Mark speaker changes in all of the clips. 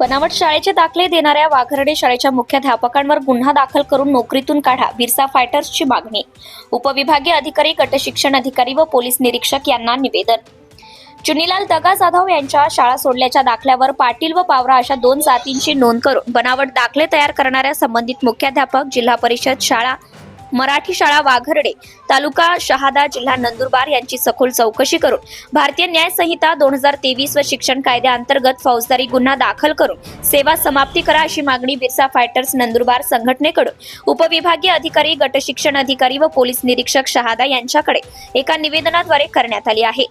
Speaker 1: बनावट शाळेचे दाखले देणाऱ्या वाघरडे शाळेच्या मुख्याध्यापकांवर गुन्हा दाखल करून नोकरीतून काढा बिरसा फायटर्सची मागणी. उपविभागीय अधिकारी गटशिक्षण अधिकारी व पोलीस निरीक्षक यांना निवेदन. चुनीलाल दगा जाधव यांच्या शाळा सोडल्याच्या दाखल्यावर पाटील व पावरा अशा दोन जातींची नोंद करून बनावट दाखले तयार करणाऱ्या संबंधित मुख्याध्यापक जिल्हा परिषद शाळा मराठी शाळा वाघर्डे तालुका शहादा जिल्हा नंदुरबार यांची सखोल चौकशी करून भारतीय न्याय संहिता दोन हजार तेवीस व शिक्षण कायद्याअंतर्गत फौजदारी गुन्हा दाखल करून सेवा समाप्ती करा अशी मागणी बिरसा फायटर्स नंदुरबार संघटनेकडून उपविभागीय अधिकारी गटशिक्षण अधिकारी व पोलीस निरीक्षक शहादा यांच्याकडे एका निवेदनाद्वारे करण्यात आली आहे.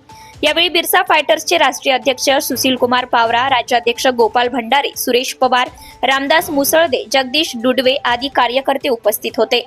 Speaker 1: यावेळी बिरसा फायटर्सचे राष्ट्रीय अध्यक्ष सुशील कुमार पावरा राज्याध्यक्ष गोपाल भंडारे सुरेश पवार रामदास मुसळदे जगदीश डुडवे आदी कार्यकर्ते उपस्थित होते.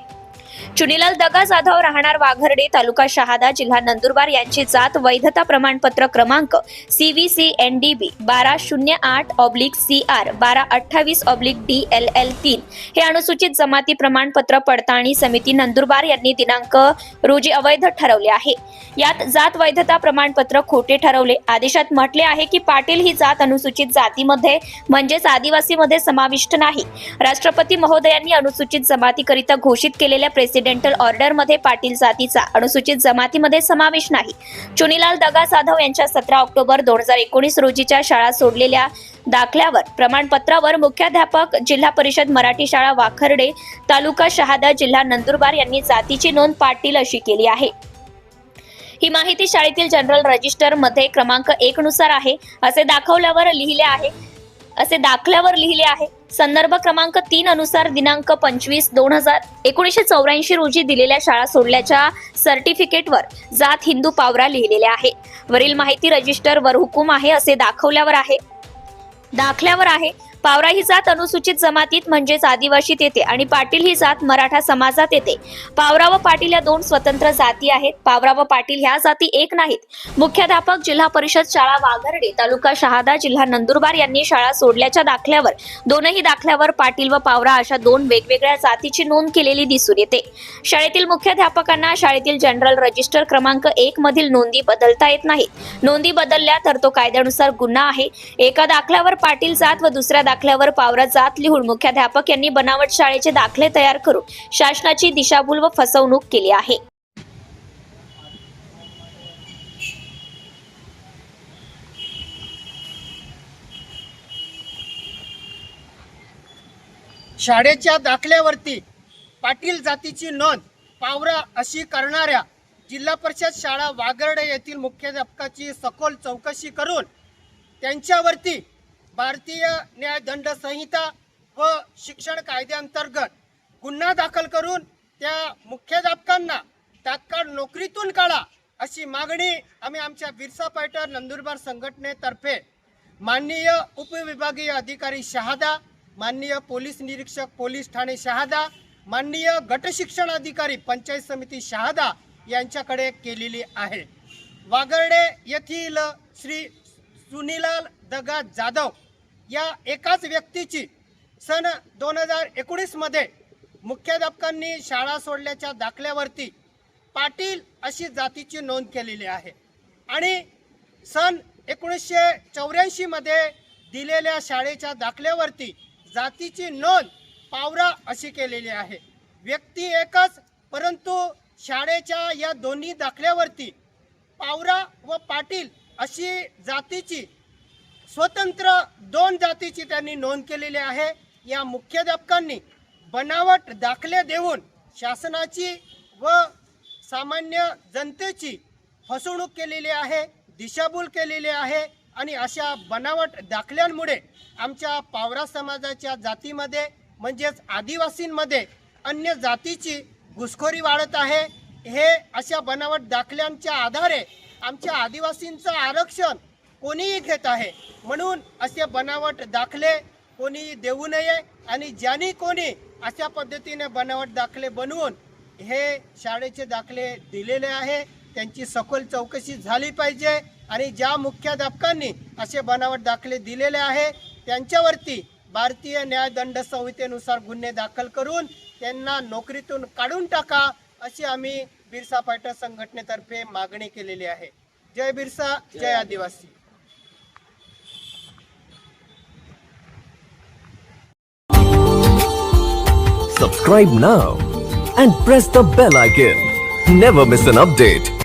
Speaker 1: चुनीलाल दगा जाधव राहणार वाघर्डे तालुका शहादा जिल्हा नंदुरबार यांची जात वैधता प्रमाणपत्र क्रमांक C V C N D B बारा शून्य आठ ऑब्लिक सी आर बारा अठ्ठावीस ऑब्लिक डी एल एल तीन. हे अनुसूचित जमाती प्रमाणपत्र पडताळणी समिती नंदुरबार यांनी दिनांक रोजी अवैध ठरवले आहे. यात जात वैधता प्रमाणपत्र खोटे ठरवले. आदेशात म्हटले आहे की पाटील ही जात अनुसूचित जातीमध्ये म्हणजेच आदिवासीमध्ये समाविष्ट नाही. राष्ट्रपती महोदयांनी अनुसूचित जमातीकरिता घोषित केलेल्या प्रेसिडेंटल ऑर्डरमध्ये पाटील जातीचा अनुसूचित जमातीमध्ये समावेश नाही. चुनीलाल दगा जाधव यांच्या सतरा ऑक्टोबर दोन हजार एकोणीस रोजीच्या शाळा सोडलेल्या दाखल्यावर प्रमाणपत्रावर मुख्याध्यापक जिल्हा परिषद मराठी शाळा वाखर्डे तालुका शहादा जिल्हा नंदुरबार यांनी जातीची नोंद पाटील अशी केली आहे. ही माहिती शाळेतील जनरल रजिस्टरमध्ये क्रमांक एक नुसार आहे. असे दाखवल्यावर लिहिले आहे. असे दाखल्यावर लिहिले आहे. संदर्भ क्रमांक तीन अनुसार दिनांक पंचवीस दोन हजार एकोणीसशे चौऱ्याऐंशी रोजी दिलेल्या शाळा सोडल्याच्या सर्टिफिकेटवर जात हिंदू पावरा लिहिलेले आहे. वरील माहिती रजिस्टर वर हुकूम आहे असे दाखवल्यावर आहे. दाखल्यावर आहे. पावरा ही जात अनुसूचित जमातीत म्हणजेच आदिवासीत येते आणि पाटील ही जात मराठा समाजात येते. पावरा व पाटील या दोन स्वतंत्र जाती आहेत. पावरा व पाटील ह्या जाती एक नाहीत. मुख्याध्यापक जिल्हा परिषद शाळा वाघर्डे तालुका शहादा जिल्हा नंदुरबार यांनी शाळा सोडल्याच्या दाखल्यावर दोनही दाखल्यावर पाटील व पावरा अशा दोन वेगवेगळ्या जातीची नोंद केलेली दिसून येते. शाळेतील मुख्याध्यापकांना शाळेतील जनरल रजिस्टर क्रमांक एक मधील नोंदी बदलता येत नाहीत. नोंदी बदलल्या तर तो कायद्यानुसार गुन्हा आहे. एका दाखल्यावर पाटील जात व दुसऱ्या दाखल्यावर पावरा जात लिहून मुख्याध्यापक यांनी बनावट शाळेचे दाखले तयार करून शासनाची दिशाभूल व फसवणूक केली आहे.
Speaker 2: शाळेच्या दाखल्यावरती पाटील जातीची नोंद पावरा अशी करणाऱ्या जिल्हा परिषद शाळा वागर्डे येथील मुख्याध्यापकाची सखोल चौकशी करून त्यांच्यावरती भारतीय न्यायदंड संहिता व शिक्षण कायद्याअंतर्गत गुन्हा दाखल करून त्या मुख्याध्यापकांना तात्काळ नोकरीतून काढा अशी मागणी आम्ही आमच्या बिरसा पायटर नंदुरबार संघटनेतर्फे माननीय उपविभागीय अधिकारी शहादा माननीय पोलीस निरीक्षक पोलीस ठाणे शहादा माननीय गटशिक्षण अधिकारी पंचायत समिती शहादा यांच्याकडे केलेली आहे. वागर्डे येथील श्री चुनीलाल दगा जाधव या एकाच व्यक्तीची सन दोन हजार एकोणीसमध्ये मुख्याध्यापकांनी शाळा सोडल्याच्या दाखल्यावरती पाटील अशी जातीची नोंद केलेली आहे. आणि सन एकोणीसशे चौऱ्याऐंशीमध्ये दिलेल्या शाळेच्या दाखल्यावरती जातीची नोंद पावरा अशी केलेली आहे. व्यक्ती एकच परंतु शाळेच्या या दोन्ही दाखल्यावरती पावरा व पाटील अशी जातीची स्वतंत्र दोन जातीची त्यांनी नोंद केलेली आहे. या मुख्याध्यापकांनी बनावट दाखले देऊन शासनाची व सामान्य जनतेची फसवणूक केलेली आहे दिशाभूल केलेली आहे आणि अशा बनावट दाखल्यांमुळे आमच्या पावरा समाजाच्या जातीमध्ये म्हणजेच आदिवासींमध्ये अन्य जातीची घुसखोरी वाढत आहे. हे अशा बनावट दाखल्यांच्या आधारे आमच्या आदिवासींचं आरक्षण कोणीही घेत आहे. म्हणून असे बनावट दाखले कोणी देऊ नये आणि ज्यांनी कोणी अशा पद्धतीने बनावट दाखले बनवून हे शाळेचे दाखले दिलेले आहे त्यांची सखोल चौकशी झाली पाहिजे आणि ज्या मुख्याध्यापकांनी असे बनावट दाखले दिलेले आहे त्यांच्यावरती भारतीय न्यायदंड संहितेनुसार गुन्हे दाखल करून त्यांना नोकरीतून काढून टाका अशी आम्ही बिरसा फायटर संघटनेतर्फे मागणी केलेली आहे जय बिरसा जय आदिवासी
Speaker 3: Subscribe now and press the bell icon. Never miss an update.